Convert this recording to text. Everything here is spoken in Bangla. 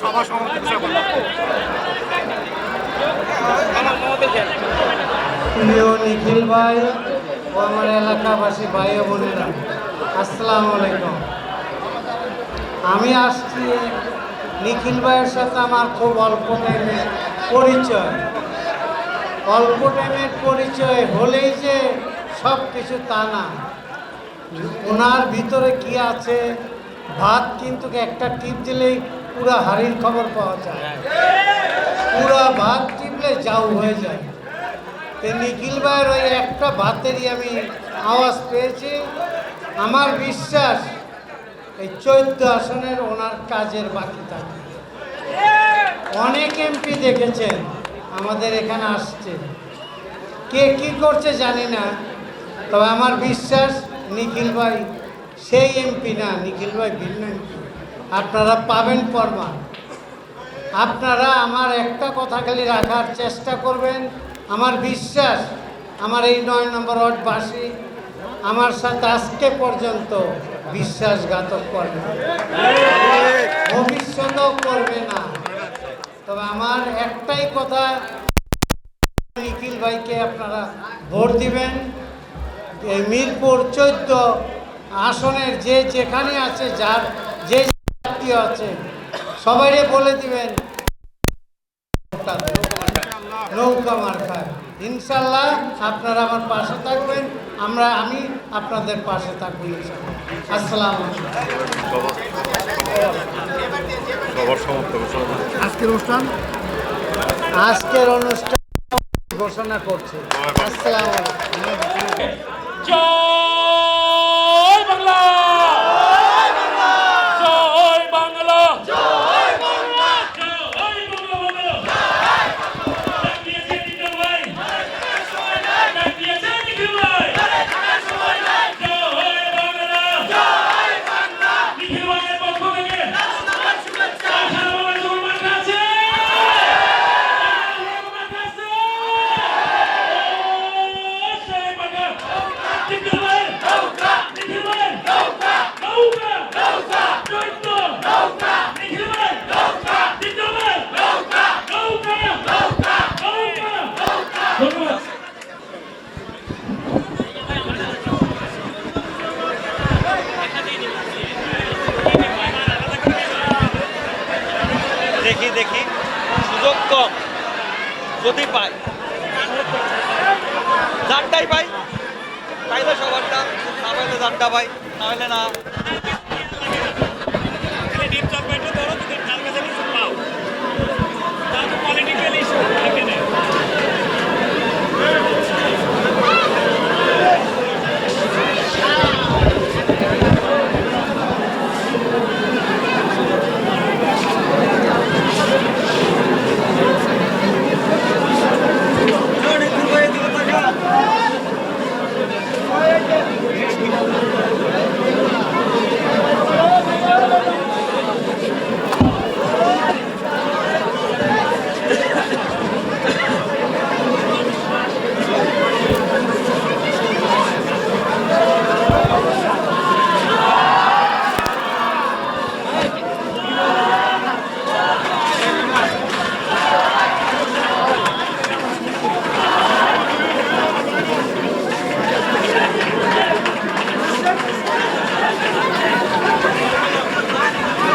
সভা প্রিয় নিখিল ভাই ও আমার এলাকাবাসী ভাই বোনেরা, আসসালামু আলাইকুম। আমি আসছি নিখিল ভাইয়ের সাথে আমার খুব অল্প টাইমের পরিচয়। অল্প টাইমের পরিচয় হলেই যে সব কিছু তা না। ওনার ভিতরে কি আছে? ভাত কিন্তু একটা টিপ দিলেই পুরো হাড়ির খবর পাওয়া যায়। পুরা ভাত টিপলে যাও হয়ে যায়। তো নিখিল ভাইয়ের ওই একটা ভাতেরই আমি আওয়াজ পেয়েছি। আমার বিশ্বাস এই চৈদ্দ আসনের ওনার কাজের বাকি থাকে। অনেক এমপি দেখেছেন, আমাদের এখানে আসছে। কে কি করছে জানি না, তবে আমার বিশ্বাস নিখিল ভাই সেই এমপি না, নিখিল ভাই ভিন্ন এমপি। আপনারা পাবেন প্রমাণ। আপনারা আমার একটা কথা খালি রাখার চেষ্টা করবেন। আমার বিশ্বাস, আমার এই নয় নম্বর ওয়ার্ডবাসী আমার সাথে আজকে পর্যন্ত বিশ্বাসঘাতক করবে ভবিষ্যতেও করবে না। তবে আমার একটাই কথা, নিখিল ভাইকে আপনারা ভোট দিবেন। মিরপুর চোদ্দ আসনের যে যেখানে আছে, যার যে আছে। সবাইরে বলে দিবেন। নৌকা মার্কায় ইনশাল্লাহ আপনারা আমার পাশে থাকবেন। আমরা আমি আপনাদের পাশে থাকব ইনশাল্লাহ। আসসালামু আজকের অনুষ্ঠান? আজকের অনুষ্ঠান ঘোষণা করছি। আসসালামু দেখি। সুযোগ কম। যদি পাই। যারটাই পাই পাইলে সবারটা। না পাইলে যারটা পাই তাহলে না। ধরো তার পলিটিক্যাল ইস্যু